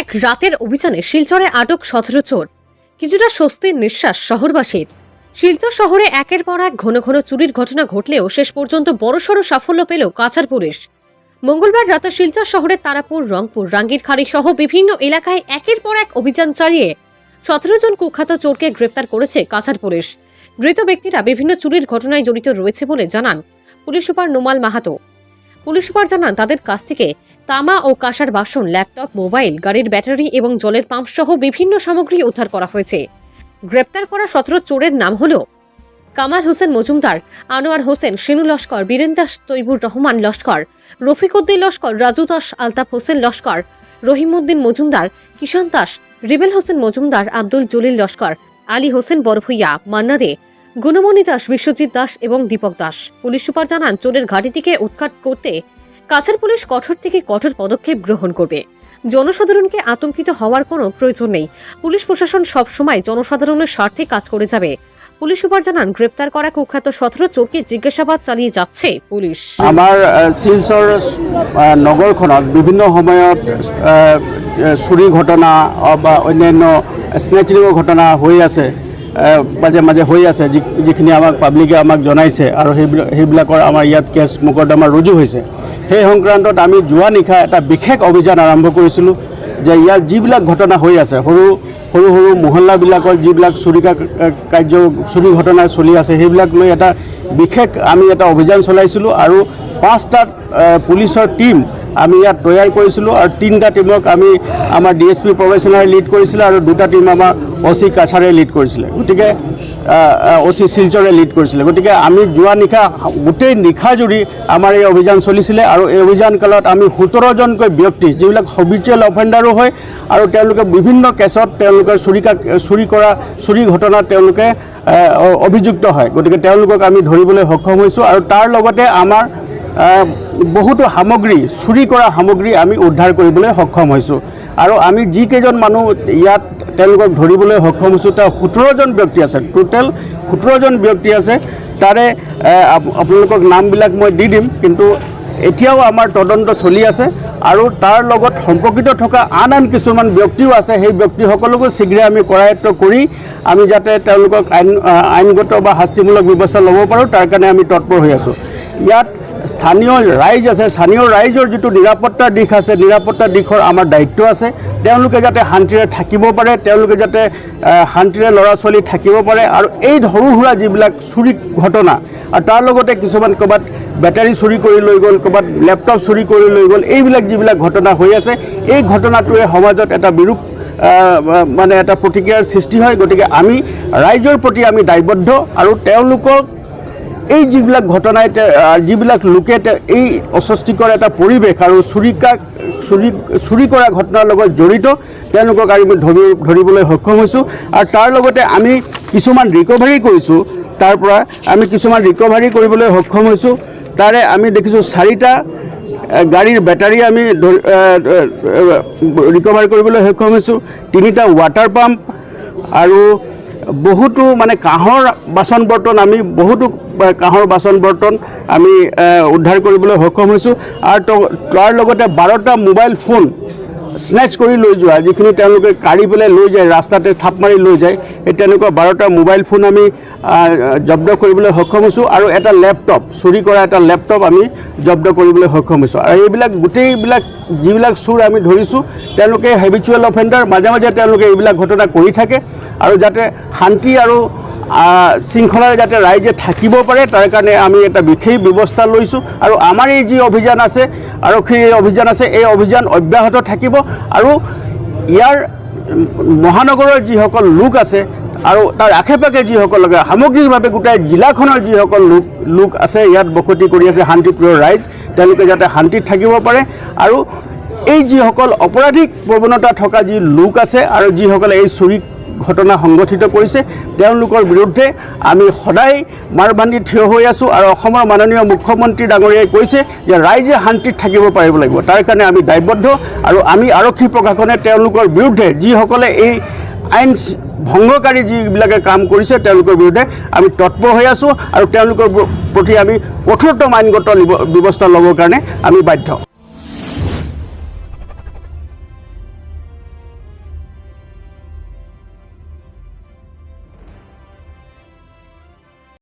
এক রাতের অভিযানে শিলচরে আটক সতেরো চোর। কিছুটা স্বস্তির নিঃশ্বাস শহরবাসীর। শিলচর শহরে একের পর এক ঘন ঘন চুরির ঘটনা ঘটলেও শেষ পর্যন্ত বড়সড় সাফল্য পেল কাছাড় পুলিশ। মঙ্গলবার রাতে শিলচর শহরের তারাপুর, রংপুর, রাঙ্গিরখাড়ি সহ বিভিন্ন এলাকায় একের পর এক অভিযান চালিয়ে সতেরো জন কুখ্যাত চোরকে গ্রেপ্তার করেছে কাছাড় পুলিশ। ধৃত ব্যক্তিরা বিভিন্ন চুরির ঘটনায় জড়িত রয়েছে বলে জানান police super Nomal Mahato. Police super জানান তাদের কাছ থেকে তামা ও কাঁসার বাসন, ল্যাপটপ, মোবাইল, গাড়ির ব্যাটারি এবং জলের পাম্প সহ বিভিন্ন সামগ্রী উদ্ধার করা হয়েছে। গ্রেপ্তার করা সতেরো চোরের নাম হল কামাল হোসেন মজুমদার, আনোয়ার হোসেন, শিনু লস্কর, বীরেন দাস তৈবুর রহমান লস্কর রফিকউদ্দিন লস্কর, রাজু দাস, আলতাফ হোসেন লস্কর, রহিমউদ্দিন মজুমদার কিষান দাস, রিবেল হোসেন মজুমদার, আব্দুল জলিল লস্কর, আলী হোসেন বরভুইয়া, মান্না দে, গুণমণি দাস, বিশ্বজিৎ দাস এবং দীপক দাস। পুলিশ সুপার জানান, চোরের ঘাটিটিকে উৎখাত করতে কাছাড় পুলিশ কঠোর থেকে কঠোর পদক্ষেপ গ্রহণ করবে। জনসাধারণকে আতঙ্কিত হওয়ার কোনো প্রয়োজন নেই। পুলিশ প্রশাসন সবসময় জনসাধারণের স্বার্থে কাজ করে যাবে। পুলিশ সুপার জানান গ্রেপ্তার করা কুখ্যাত সতেরো চোরকে জিজ্ঞাসাবাদ চালিয়ে যাচ্ছে পুলিশ। আহ, শিলচৰ নগৰখনত বিভিন্ন সময়ত চুৰি ঘটনা বা অন্যান্য স্নেচিঙৰ ঘটনা হৈ আছে। মাজে মাজে হৈ আছে, যি যিখিনি আমাক পাব্লিকে আমাক জনাইছে আৰু সেইবিলাক সেইবিলাকৰ আমাৰ ইয়াত কেছ মোকৰ্দমা ৰুজু হৈছে। সেই সংক্ৰান্তত আমি যোৱা নিশা এটা বিশেষ অভিযান আৰম্ভ কৰিছিলোঁ যে ইয়াত যিবিলাক ঘটনা হৈ আছে, সৰু সৰু সৰু মহল্লাবিলাকত যিবিলাক চুৰি কা- কাৰ্য, চুৰি ঘটনা চলি আছে, সেইবিলাক লৈ এটা বিশেষ আমি এটা অভিযান চলাইছিলোঁ আৰু পাঁচটা পুলিচৰ টীম আমি ইয়াত তৈয়াৰ কৰিছিলোঁ আৰু তিনিটা টীমক আমি আমাৰ ডি এছ পি প্ৰফেশ্যনেলে লিড কৰিছিলে আৰু দুটা টীম আমাৰ অ' চি কাছাৰে লিড কৰিছিলে। গতিকে অ' চি শিলচৰে লিড কৰিছিলে। গতিকে আমি যোৱা নিশা, গোটেই নিশা জুৰি আমাৰ এই অভিযান চলিছিলে আৰু এই অভিযান কালত আমি সোতৰজনকৈ ব্যক্তি, যিবিলাক হবিচুৱেল অফেণ্ডাৰো হয় আৰু তেওঁলোকে বিভিন্ন কেছত তেওঁলোকে চুৰি কা চুৰি কৰা, চুৰি ঘটনাত তেওঁলোকে অভিযুক্ত হয়। গতিকে তেওঁলোকক আমি ধৰিবলৈ সক্ষম হৈছোঁ আৰু তাৰ লগতে আমাৰ বহুতো সামগ্ৰী, চুৰি কৰা সামগ্ৰী আমি উদ্ধাৰ কৰিবলৈ সক্ষম হৈছোঁ। আৰু আমি যিকেইজন মানুহ ইয়াত তেওঁলোকক ধৰিবলৈ সক্ষম হৈছোঁ তাৰ সোতৰজন ব্যক্তি আছে। টোটেল সোতৰজন ব্যক্তি আছে। তাৰে আপোনালোকক নামবিলাক মই দি দিম, কিন্তু এতিয়াও আমাৰ তদন্ত চলি আছে। আৰু তাৰ লগত সম্পৰ্কিত থকা আন আন কিছুমান ব্যক্তিও আছে। সেই ব্যক্তিসকলকো শীঘ্ৰে আমি কৰায়ত্ব কৰি আমি যাতে তেওঁলোকক আইন আইনগত বা শাস্তিমূলক ব্যৱস্থা ল'ব পাৰোঁ। তাৰ কাৰণে আমি তৎপৰ হৈ আছোঁ। ইয়াত স্থানীয় ৰাইজ আছে, স্থানীয় ৰাইজৰ যিটো নিৰাপত্তাৰ দিশ আছে নিৰাপত্তাৰ দিশৰ আমাৰ দায়িত্ব আছে। তেওঁলোকে যাতে শান্তিৰে থাকিব পাৰে, তেওঁলোকে যাতে শান্তিৰে ল'ৰা ছোৱালী থাকিব পাৰে আৰু এই সৰু সুৰা যিবিলাক চুৰি ঘটনা আৰু তাৰ লগতে কিছুমান ক'ৰবাত বেটাৰী চুৰি কৰি লৈ গ'ল, ক'ৰবাত লেপটপ চুৰি কৰি লৈ গ'ল, এইবিলাক যিবিলাক ঘটনা হৈ আছে, এই ঘটনাটোৱে সমাজত এটা বিৰূপ মানে এটা প্ৰতিক্ৰিয়াৰ সৃষ্টি হয়। গতিকে আমি ৰাইজৰ প্ৰতি আমি দায়বদ্ধ আৰু তেওঁলোকক এই যিবিলাক ঘটনাই তে- যিবিলাক লোকে এই অস্বস্তিকৰ এটা পৰিৱেশ আৰু চুৰিকা, চুৰি চুৰি কৰা ঘটনাৰ লগত জড়িত, তেওঁলোকক আমি ধৰি, ধৰিবলৈ সক্ষম হৈছোঁ। আৰু তাৰ লগতে আমি কিছুমান ৰিকভাৰী কৰিছোঁ, তাৰ পৰা আমি কিছুমান ৰিকভাৰী কৰিবলৈ সক্ষম হৈছোঁ। তাৰে আমি দেখিছোঁ চাৰিটা গাড়ীৰ বেটাৰী আমি ৰিকভাৰ কৰিবলৈ সক্ষম হৈছোঁ। তিনিটা ৱাটাৰ পাম্প আৰু বহুতো মানে কাঁহৰ বাচন বৰ্তন, আমি বহুতো কাঁহৰ বাচন বৰ্তন আমি উদ্ধাৰ কৰিবলৈ সক্ষম হৈছোঁ। আৰু তাৰ লগতে বাৰটা মোবাইল ফোন স্নেচ কৰি লৈ যোৱা। যিখিনি তেওঁলোকে কাঢ়ি পেলাই লৈ যায়, ৰাস্তাতে থাপ মাৰি লৈ যায়, এই তেনেকুৱা বাৰটা মোবাইল ফোন আমি জব্দ কৰিবলৈ সক্ষম হৈছোঁ আৰু এটা লেপটপ চুৰি কৰা এটা লেপটপ আমি জব্দ কৰিবলৈ সক্ষম হৈছোঁ। আৰু এইবিলাক, গোটেইবিলাক, যিবিলাক চোৰ আমি ধৰিছোঁ, তেওঁলোকে হেবিচুৱেল অফেণ্ডাৰ মাজে মাজে তেওঁলোকে এইবিলাক ঘটনা কৰি থাকে আৰু যাতে শান্তি আৰু শৃংখলাৰে যাতে ৰাইজে থাকিব পাৰে, তাৰ কাৰণে আমি এটা বিশেষ ব্যৱস্থা লৈছোঁ। আৰু আমাৰ এই যি অভিযান আছে আৰক্ষীৰ এই অভিযান আছে, এই অভিযান অব্যাহত থাকিব। আৰু ইয়াৰ মহানগৰৰ যিসকল লোক আছে, আৰু তাৰ আশে পাশে যিসকল লোকে সামগ্ৰিকভাৱে গোটেই জিলাখনৰ যিসকল লোক লোক আছে, ইয়াত বসতি কৰি আছে শান্তিপ্ৰিয় ৰাইজ, তেওঁলোকে যাতে শান্তিত থাকিব পাৰে। আৰু এই যিসকল অপৰাধিক প্ৰৱণতা থকা যি লোক আছে, আৰু যিসকলে এই চুৰি ঘটনা সংগঠিত কৰিছে, তেওঁলোকৰ বিৰুদ্ধে আমি সদায় মাৰ বান্ধি থিয় হৈ আছোঁ আৰু অসমৰ মাননীয় মুখ্যমন্ত্ৰী ডাঙৰীয়াই কৈছে যে ৰাইজে শান্তিত থাকিব পাৰিব লাগিব। তাৰ কাৰণে আমি দায়বদ্ধ আৰু আমি আৰক্ষী প্ৰশাসনে তেওঁলোকৰ বিৰুদ্ধে যিসকলে এই আইন ভংগকাৰী যিবিলাকে কাম কৰিছে, তেওঁলোকৰ বিৰুদ্ধে আমি তৎপৰ হৈ আছোঁ আৰু তেওঁলোকৰ প্ৰতি আমি কঠোৰতম আইনগত ব্যৱস্থা ল'বৰ কাৰণে আমি বাধ্য।